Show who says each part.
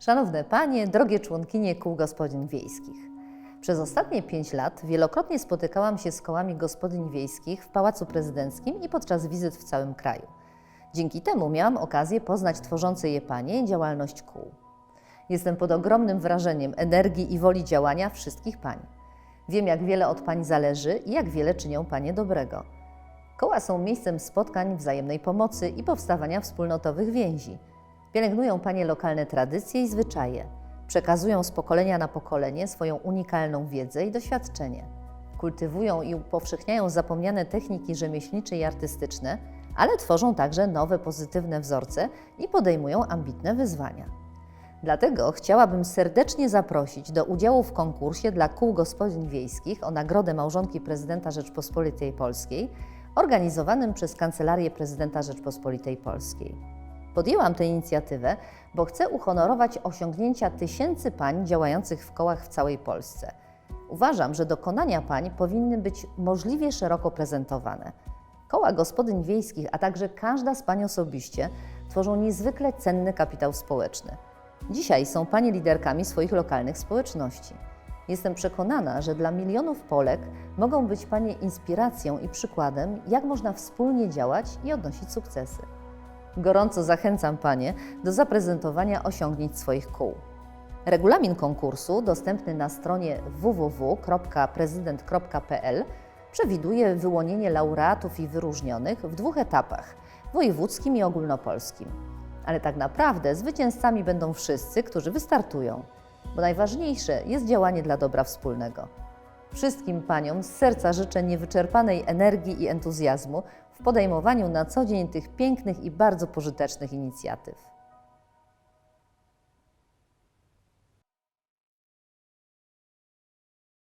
Speaker 1: Szanowne Panie, drogie członkinie kół gospodyń wiejskich. Przez ostatnie pięć lat wielokrotnie spotykałam się z kołami gospodyń wiejskich w Pałacu Prezydenckim i podczas wizyt w całym kraju. Dzięki temu miałam okazję poznać tworzące je panie i działalność kół. Jestem pod ogromnym wrażeniem energii i woli działania wszystkich pań. Wiem, jak wiele od pań zależy i jak wiele czynią panie dobrego. Koła są miejscem spotkań, wzajemnej pomocy i powstawania wspólnotowych więzi. Pielęgnują panie lokalne tradycje i zwyczaje. Przekazują z pokolenia na pokolenie swoją unikalną wiedzę i doświadczenie. Kultywują i upowszechniają zapomniane techniki rzemieślnicze i artystyczne, ale tworzą także nowe pozytywne wzorce i podejmują ambitne wyzwania. Dlatego chciałabym serdecznie zaprosić do udziału w konkursie dla kół gospodyń wiejskich o Nagrodę Małżonki Prezydenta Rzeczpospolitej Polskiej, organizowanym przez Kancelarię Prezydenta Rzeczpospolitej Polskiej. Podjęłam tę inicjatywę, bo chcę uhonorować osiągnięcia tysięcy pań działających w kołach w całej Polsce. Uważam, że dokonania pań powinny być możliwie szeroko prezentowane. Koła gospodyń wiejskich, a także każda z pań osobiście tworzą niezwykle cenny kapitał społeczny. Dzisiaj są panie liderkami swoich lokalnych społeczności. Jestem przekonana, że dla milionów Polek mogą być panie inspiracją i przykładem, jak można wspólnie działać i odnosić sukcesy. Gorąco zachęcam panie do zaprezentowania osiągnięć swoich kół. Regulamin konkursu, dostępny na stronie www.prezydent.pl, przewiduje wyłonienie laureatów i wyróżnionych w dwóch etapach wojewódzkim i ogólnopolskim. Ale tak naprawdę zwycięzcami będą wszyscy, którzy wystartują, bo najważniejsze jest działanie dla dobra wspólnego. Wszystkim paniom z serca życzę niewyczerpanej energii i entuzjazmu w podejmowaniu na co dzień tych pięknych i bardzo pożytecznych inicjatyw.